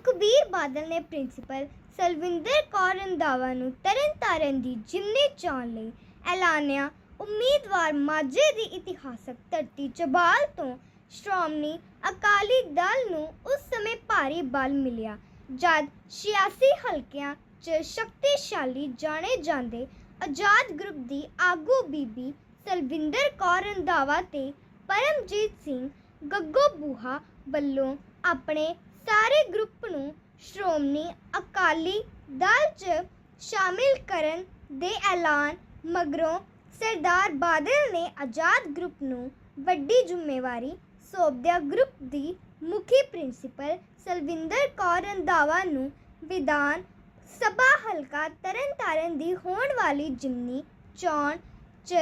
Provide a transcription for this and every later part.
ਸੁਖਬੀਰ ਬਾਦਲ ਨੇ ਪ੍ਰਿੰਸੀਪਲ ਸਲਵਿੰਦਰ ਕੌਰ ਰੰਧਾਵਾ ਨੂੰ ਤਰਨਤਾਰਨ ਦੀ ਜਿਮਨੀ ਚੋਣ ਲਈ ਐਲਾਨਿਆ, ਉਮੀਦਵਾਰ ਮਾਝੇ ਦੀ ਇਤਿਹਾਸਕ ਧਰਤੀ ਚਬਾਲ ਤੋਂ ਸ਼੍ਰੋਮਣੀ ਅਕਾਲੀ ਦਲ ਨੂੰ ਉਸ ਸਮੇਂ ਭਾਰੀ ਬਲ ਮਿਲਿਆ, ਜਦ 86 ਹਲਕਿਆਂ 'ਚ ਸ਼ਕਤੀਸ਼ਾਲੀ ਜਾਣੇ ਜਾਂਦੇ ਆਜ਼ਾਦ ਗਰੁੱਪ ਦੀ ਆਗੂ ਬੀਬੀ ਸਲਵਿੰਦਰ ਕੌਰ ਰੰਧਾਵਾ ਤੇ ਪਰਮਜੀਤ ਸਿੰਘ ਗੱਗੋ ਬੂਹਾ ਵੱਲੋਂ ਆਪਣੇ ਸਾਰੇ ਗਰੁੱਪ ਸ਼੍ਰੋਮਣੀ ਅਕਾਲੀ ਦਲ 'ਚ ਸ਼ਾਮਿਲ ਕਰਨ ਦੇ ਐਲਾਨ ਮਗਰੋਂ ਸਰਦਾਰ ਬਾਦਲ ਨੇ ਆਜ਼ਾਦ ਗਰੁੱਪ ਨੂੰ ਵੱਡੀ ਜ਼ਿੰਮੇਵਾਰੀ ਸੌਂਪਦਿਆਂ ਗਰੁੱਪ ਦੀ ਮੁਖੀ ਪ੍ਰਿੰਸੀਪਲ ਸਲਵਿੰਦਰ ਕੌਰ ਰੰਧਾਵਾ ਨੂੰ ਵਿਧਾਨ ਸਭਾ ਹਲਕਾ ਤਰਨਤਾਰਨ ਦੀ ਹੋਣ ਵਾਲੀ ਜਿਮਨੀ ਚੋਣ 'ਚ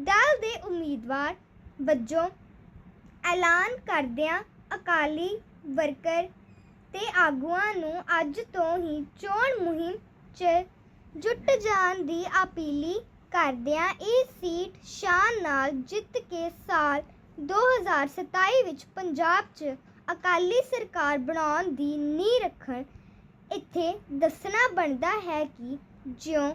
ਦਲ ਦੇ ਉਮੀਦਵਾਰ ਵਜੋਂ ਐਲਾਨ ਕਰਦਿਆਂ ਅਕਾਲੀ ਵਰਕਰ ਤੇ ਆਗੂਆਂ ਨੂੰ ਅੱਜ ਤੋਂ ਹੀ ਚੋਣ ਮੁਹਿੰਮ 'ਚ ਜੁਟ ਜਾਣ ਦੀ ਅਪੀਲੀ ਕਰਦਿਆਂ ਇਹ ਸੀਟ ਸ਼ਾਨ ਨਾਲ ਜਿੱਤ ਕੇ ਸਾਲ 2027 ਵਿੱਚ ਪੰਜਾਬ 'ਚ ਅਕਾਲੀ ਸਰਕਾਰ ਬਣਾਉਣ ਦੀ ਨੀਂਹ ਰੱਖਣ ਇੱਥੇ ਦੱਸਣਾ ਬਣਦਾ ਹੈ ਕਿ ਜਿਉਂ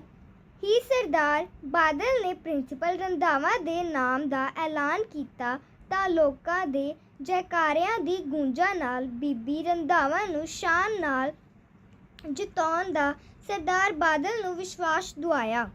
ਹੀ ਸਰਦਾਰ ਬਾਦਲ ਨੇ ਪ੍ਰਿੰਸੀਪਲ ਰੰਧਾਵਾ ਦੇ ਨਾਮ ਦਾ ਐਲਾਨ ਕੀਤਾ ਤਾਂ ਲੋਕਾਂ ਦੇ ਜੈਕਾਰਿਆਂ ਦੀ ਗੂੰਜਾਂ ਨਾਲ, ਬੀਬੀ ਰੰਧਾਵਾ ਨੂੰ ਸ਼ਾਨ ਨਾਲ ਜਿਤਾਉਣ ਦਾ ਸਰਦਾਰ ਬਾਦਲ ਨੂੰ ਵਿਸ਼ਵਾਸ ਦੁਆਇਆ।